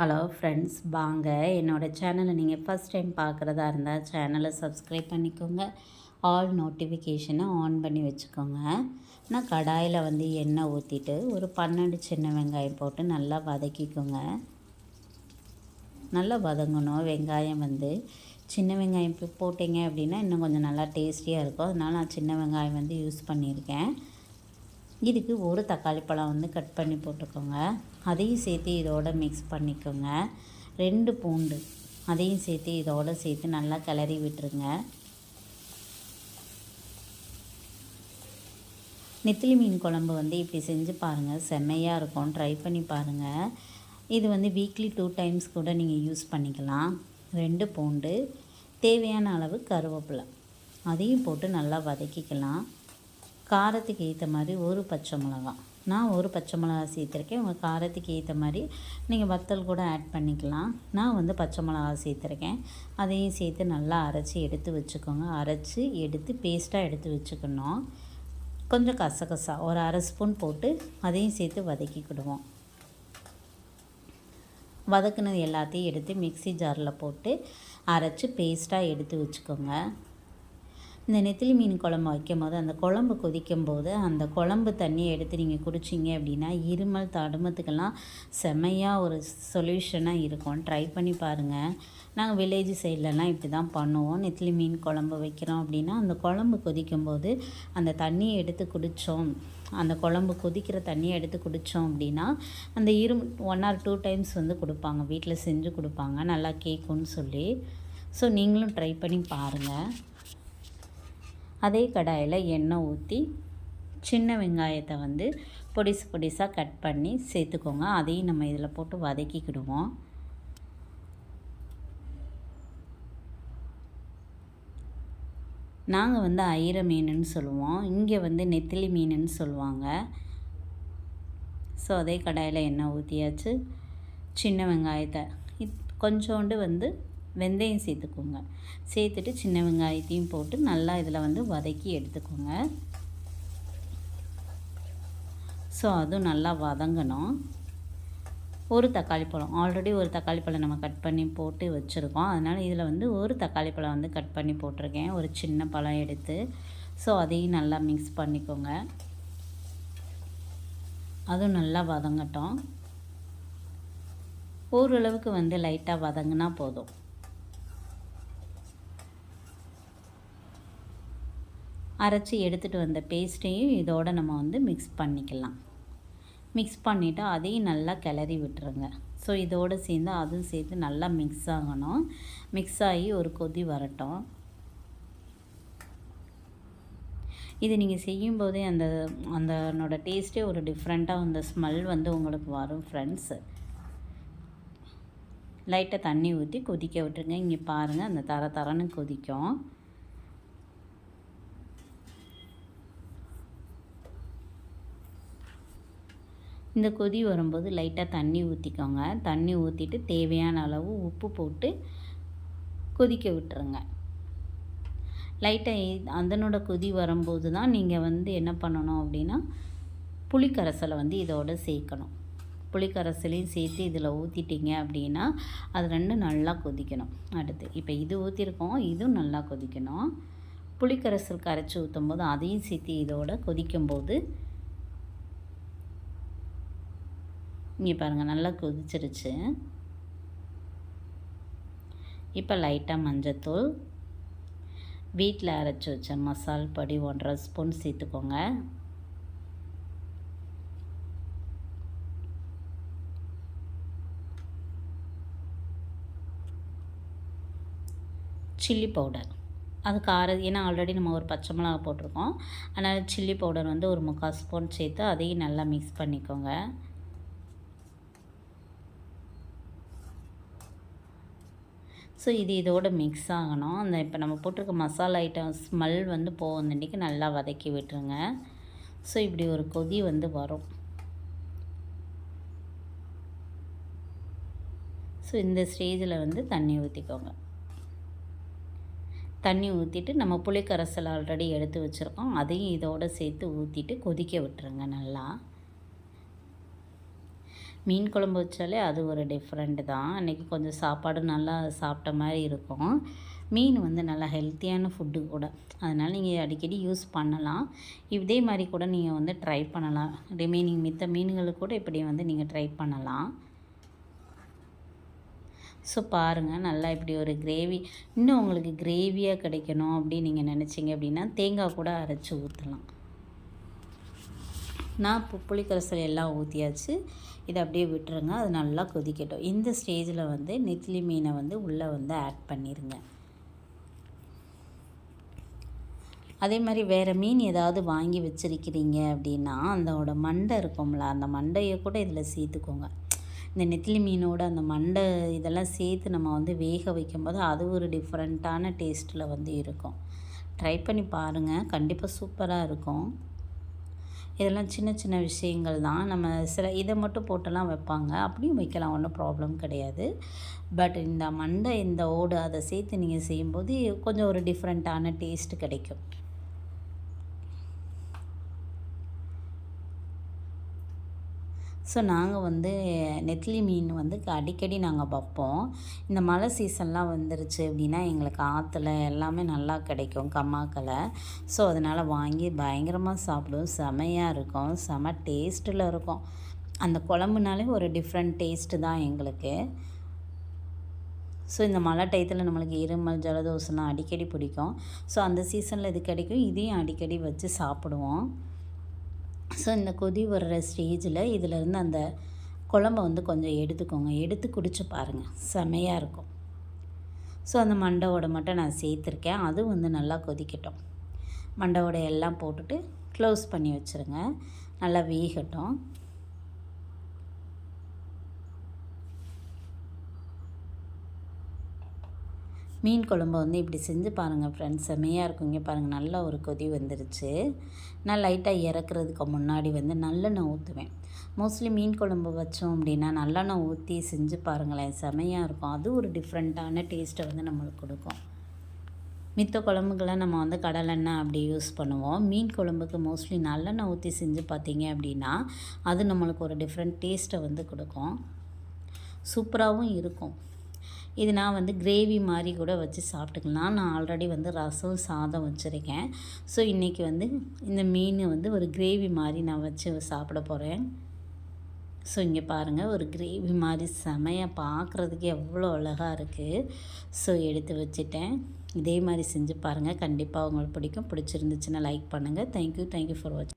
Hello friends வாங்க. என்னோடய சேனலை நீங்கள் ஃபஸ்ட் டைம் பார்க்குறதா இருந்தால் சேனலை சப்ஸ்கிரைப் பண்ணிக்கோங்க. ஆல் நோட்டிஃபிகேஷனை ஆன் பண்ணி வச்சுக்கோங்க. நான் கடாயில் வந்து எண்ணெய் ஊற்றிட்டு ஒரு பன்னெண்டு சின்ன வெங்காயம் போட்டு நல்லா வதக்கிக்கோங்க. நல்லா வதங்கணும். வெங்காயம் வந்து சின்ன வெங்காயம் போட்டிங்க அப்படின்னா இன்னும் கொஞ்சம் நல்லா டேஸ்டியாக இருக்கும். அதனால் நான் சின்ன வெங்காயம் வந்து யூஸ் பண்ணியிருக்கேன். இதுக்கு ஒரு தக்காளி பழம் வந்து கட் பண்ணி போட்டுக்கோங்க. அதையும் சேர்த்து இதோட மிக்ஸ் பண்ணிக்கோங்க. ரெண்டு பூண்டு அதையும் சேர்த்து இதோட சேர்த்து நல்லா கிளறி விட்டுருங்க. நெத்திலி மீன் குழம்பு வந்து இப்படி செஞ்சு பாருங்கள் செம்மையாக இருக்கும். ட்ரை பண்ணி பாருங்கள் இது வந்து வீக்லி டூ டைம்ஸ் கூட நீங்கள் யூஸ் பண்ணிக்கலாம். ரெண்டு பூண்டு தேவையான அளவு கருவேப்பிலை. அதையும் போட்டு நல்லா வதக்கிக்கலாம். காரத்துக்கு ஏற்ற மாதிரி ஒரு பச்சை மிளகா. நான் ஒரு பச்சை மிளகா சேர்த்துருக்கேன். உங்கள் காரத்துக்கு ஏற்ற மாதிரி நீங்கள் வத்தல் கூட ஆட் பண்ணிக்கலாம். நான் வந்து பச்சை மிளகா சேர்த்துருக்கேன். அதையும் சேர்த்து நல்லா அரைச்சி எடுத்து வச்சுக்கோங்க. அரைச்சி எடுத்து பேஸ்ட்டாக எடுத்து வச்சுக்கணும். கொஞ்சம் கசகசா ஒரு அரை ஸ்பூன் போட்டு அதையும் சேர்த்து வதக்கிக்கிடுவோம் வதக்குனது எல்லாத்தையும் எடுத்து மிக்சி ஜாரில் போட்டு அரைச்சி பேஸ்ட்டாக எடுத்து வச்சுக்கோங்க. இந்த நெத்திலி மீன் குழம்பு வைக்கும் போது அந்த குழம்பு கொதிக்கும் போது அந்த குழம்பு தண்ணியை எடுத்து நீங்கள் குடிச்சிங்க அப்படின்னா இருமல் தடுமத்துக்கெல்லாம் செம்மையாக ஒரு சொல்யூஷனாக இருக்கும். ட்ரை பண்ணி பாருங்கள் நாங்கள் வில்லேஜ் சைட்லலாம் இப்படி தான் பண்ணுவோம். நெத்திலி மீன் குழம்பு வைக்கிறோம் அப்படின்னா அந்த குழம்பு கொதிக்கும் போது அந்த தண்ணியை எடுத்து குடித்தோம் அந்த குழம்பு கொதிக்கிற தண்ணியை எடுத்து குடித்தோம் அப்படின்னா அந்த இரு ஒன் ஆர் டூ டைம்ஸ் வந்து கொடுப்பாங்க. வீட்டில் செஞ்சு கொடுப்பாங்க. நல்லா கேட்கும்னு சொல்லி. ஸோ நீங்களும் ட்ரை பண்ணி பாருங்கள் அதே கடாயில் எண்ணெய் ஊற்றி சின்ன வெங்காயத்தை வந்து பொடிசு பொடிசாக கட் பண்ணி சேர்த்துக்கோங்க. அதையும் நம்ம இதில் போட்டு வதக்கிக்கிடுவோம். நாங்கள் வந்து ஐர மீனுன்னு சொல்லுவோம். இங்கே வந்து நெத்திலி மீனுன்னு சொல்லுவாங்க. ஸோ அதே கடாயில் எண்ணெய் ஊற்றியாச்சு சின்ன வெங்காயத்தை கொஞ்சோண்டு வந்து வெந்தயம் சேர்த்துக்கோங்க. சேர்த்துட்டு சின்ன வெங்காயத்தையும் போட்டு நல்லா இதில் வந்து வதக்கி எடுத்துக்கோங்க. ஸோ அதுவும் நல்லா வதங்கணும். ஒரு தக்காளி பழம். ஆல்ரெடி ஒரு தக்காளி பழம் நம்ம கட் பண்ணி போட்டு வச்சுருக்கோம். அதனால் இதில் வந்து ஒரு தக்காளி பழம் வந்து கட் பண்ணி போட்டிருக்கேன். ஒரு சின்ன பழம் எடுத்து. ஸோ அதையும் நல்லா மிக்ஸ் பண்ணிக்கோங்க. அதுவும் நல்லா வதங்கட்டும். ஓரளவுக்கு வந்து லைட்டாக வதங்கினா போதும். அரைச்சி எடுத்துகிட்டு வந்த பேஸ்ட்டையும் இதோடு நம்ம வந்து மிக்ஸ் பண்ணிக்கலாம். மிக்ஸ் பண்ணிவிட்டு அதையும் நல்லா கிளறி விட்டுருங்க. ஸோ இதோடு சேர்ந்து அதுவும் சேர்த்து நல்லா மிக்ஸ் ஆகணும். மிக்ஸ் ஆகி ஒரு கொதி வரட்டும். இது நீங்கள் செய்யும்போதே அந்த அந்தனோட டேஸ்ட்டே ஒரு டிஃப்ரெண்ட்டாக அந்த ஸ்மெல் வந்து உங்களுக்கு வரும் ஃப்ரெண்ட்ஸு லைட்டாக தண்ணி ஊற்றி கொதிக்க விட்டுருங்க. இங்கே பாருங்கள் அந்த தர தரன்னு கொதிக்கும். இந்த கொதி வரும்போது லைட்டாக தண்ணி ஊற்றிக்கோங்க தண்ணி ஊற்றிட்டு தேவையான அளவு உப்பு போட்டு கொதிக்க விட்டுருங்க. லைட்டாக அதனோட கொதி வரும்போது தான் நீங்கள் வந்து என்ன பண்ணணும் அப்படின்னா புளிக்கரைசலை வந்து இதோடு சேர்க்கணும். புளிக்கரைசலையும் சேர்த்து இதில் ஊற்றிட்டீங்க அப்படின்னா அது ரெண்டும் நல்லா கொதிக்கணும். அடுத்து இப்போ இது ஊற்றிருக்கோம் இதுவும் நல்லா கொதிக்கணும். புளிக்கரைசல் கரைச்சி ஊற்றும் போது அதையும் சேர்த்து இதோட கொதிக்கும்போது இங்கே பாருங்கள் நல்லா கொதிச்சிருச்சு. இப்போ லைட்டாக மஞ்சத்தூள் வீட்டில் அரைச்சி வச்ச மசால் பொடி ஒன்றரை ஸ்பூன் சேர்த்துக்கோங்க. சில்லி பவுடர் அது காரம் ஏன்னா ஆல்ரெடி நம்ம ஒரு பச்சை மிளகா போட்டிருக்கோம். அதனால் சில்லி பவுடர் வந்து ஒரு முக்கால் ஸ்பூன் சேர்த்து அதையும் நல்லா மிக்ஸ் பண்ணிக்கோங்க. ஸோ இது இதோடு மிக்ஸ் ஆகணும். அந்த இப்போ நம்ம போட்டிருக்க மசாலா ஐட்டம் ஸ்மெல் வந்து போகுந்தண்டிக்கு நல்லா வதக்கி விட்டுருங்க. ஸோ இப்படி ஒரு கொதி வந்து வரும். ஸோ இந்த ஸ்டேஜில் வந்து தண்ணி ஊற்றிக்கோங்க தண்ணி ஊற்றிட்டு நம்ம புளிக்கரைசல் ஆல்ரெடி எடுத்து வச்சுருக்கோம். அதையும் இதோடு சேர்த்து ஊற்றிட்டு கொதிக்க விட்டுருங்க நல்லா. மீன் குழம்பு வச்சாலே அது ஒரு டிஃப்ரெண்ட் தான். அன்றைக்கி கொஞ்சம் சாப்பாடு நல்லா சாப்பிட்ட மாதிரி இருக்கும். மீன் வந்து நல்லா ஹெல்த்தியான ஃபுட்டு கூட. அதனால் நீங்கள் அடிக்கடி யூஸ் பண்ணலாம். இதே மாதிரி கூட நீங்கள் வந்து ட்ரை பண்ணலாம். ரிமைனிங் மித்த மீன்களுக்கு கூட இப்படி வந்து நீங்கள் ட்ரை பண்ணலாம். ஸோ பாருங்கள் நல்லா இப்படி ஒரு கிரேவி இன்னும் உங்களுக்கு கிரேவியாக கிடைக்கணும் அப்படின்னு நீங்கள் நினச்சிங்க அப்படின்னா தேங்காய் கூட அரைச்சி ஊற்றலாம் நான் இப்போ புளிக்கரசல் எல்லாம் ஊற்றியாச்சு இதை அப்படியே விட்டுருங்க. அது நல்லா கொதிக்கட்டும். இந்த ஸ்டேஜில் வந்து நெத்திலி மீனை வந்து உள்ளே வந்து ஆட் பண்ணிடுங்க அதே மாதிரி வேறு மீன் ஏதாவது வாங்கி வச்சுருக்கிறீங்க அப்படின்னா அதோட மண்டை இருக்கும்ல அந்த மண்டையை கூட இதில் சேர்த்துக்கோங்க. இந்த நெத்திலி மீனோட அந்த மண்டை இதெல்லாம் சேர்த்து நம்ம வந்து வேக வைக்கும்போது அது ஒரு டிஃப்ரெண்ட்டான டேஸ்ட்டில் வந்து இருக்கும். ட்ரை பண்ணி பாருங்கள் கண்டிப்பாக சூப்பராக இருக்கும். இதெல்லாம் சின்ன சின்ன விஷயங்கள் தான். நம்ம சில இதை மட்டும் போட்டெல்லாம் வைப்பாங்க. அப்படியும் வைக்கலாம். ஒன்றும் ப்ராப்ளம் கிடையாது. பட் இந்த மண்டை இந்த ஓடு அதை சேர்த்து நீங்கள் செய்யும்போது கொஞ்சம் ஒரு டிஃப்ரெண்ட்டான டேஸ்ட் கிடைக்கும். ஸோ நாங்கள் வந்து நெத்திலி மீன் வந்து அடிக்கடி நாங்கள் வைப்போம். இந்த மழை சீசன்லாம் வந்துருச்சு அப்படின்னா எங்களுக்கு ஆற்றுல எல்லாமே நல்லா கிடைக்கும் கம்மாக்களை ஸோ அதனால் வாங்கி பயங்கரமாக சாப்பிடுவோம். செமையாக இருக்கும். செம டேஸ்ட்டில் இருக்கும். அந்த குழம்புனாலே ஒரு டிஃப்ரெண்ட் டேஸ்ட்டு தான் எங்களுக்கு. ஸோ இந்த மழை டயத்தில் நம்மளுக்கு இருமல் ஜலதோஷம்லாம் அடிக்கடி பிடிக்கும். ஸோ அந்த சீசனில் இது கிடைக்கும். இதையும் அடிக்கடி வச்சு சாப்பிடுவோம். ஸோ இந்த கொதி வர்ற ஸ்டேஜில் இதிலேருந்து அந்த குழம்ப வந்து கொஞ்சம் எடுத்துக்கோங்க. எடுத்து குடிச்சு பாருங்கள் செமையாக இருக்கும். ஸோ அந்த மண்டவோட மட்டும் நான் சேர்த்துருக்கேன். அதுவும் வந்து நல்லா கொதிக்கட்டும். மண்டவோட எல்லாம் போட்டுட்டு க்ளோஸ் பண்ணி வச்சுருங்க. நல்லா வேகட்டும். மீன் குழம்பு வந்து இப்படி செஞ்சு பாருங்கள் ஃப்ரெண்ட்ஸ் செம்மையாக இருக்கும். இங்கே பாருங்கள் நல்லா ஒரு கொதி வந்துருச்சு. நான் லைட்டாக இறக்குறதுக்கு முன்னாடி வந்து நல்லெண்ணெய் ஊற்றுவேன் மோஸ்ட்லி மீன் குழம்பு வச்சோம் அப்படின்னா நல்லெண்ணெய் ஊற்றி செஞ்சு பாருங்களேன். செமையாக இருக்கும். அது ஒரு டிஃப்ரெண்ட்டான டேஸ்ட்டை வந்து நம்மளுக்கு கொடுக்கும். மித்த குழம்புகளை நம்ம வந்து கடலெண்ணெய் அப்படி யூஸ் பண்ணுவோம். மீன் குழம்புக்கு மோஸ்ட்லி நல்லெண்ணெய் ஊற்றி செஞ்சு பார்த்தீங்க அப்படின்னா அது நம்மளுக்கு ஒரு டிஃப்ரெண்ட் டேஸ்ட்டை வந்து கொடுக்கும். சூப்பராகவும் இருக்கும். இது நான் வந்து கிரேவி மாதிரி கூட வச்சு சாப்பிட்டுக்கலாம். நான் ஆல்ரெடி வந்து ரசம் சாதம் வச்சுருக்கேன். ஸோ இன்றைக்கி வந்து இந்த மீன் வந்து ஒரு கிரேவி மாதிரி நான் வச்சு சாப்பிட போகிறேன் ஸோ இங்கே பாருங்கள் ஒரு கிரேவி மாதிரி செமையாக பார்க்குறதுக்கு எவ்வளோ அழகாக இருக்குது ஸோ எடுத்து வச்சுட்டேன். இதே மாதிரி செஞ்சு பாருங்கள் கண்டிப்பாக உங்களுக்கு பிடிக்கும். பிடிச்சிருந்துச்சுன்னா லைக் பண்ணுங்கள் தேங்க்யூ தேங்க்யூ ஃபார் வாட்சிங்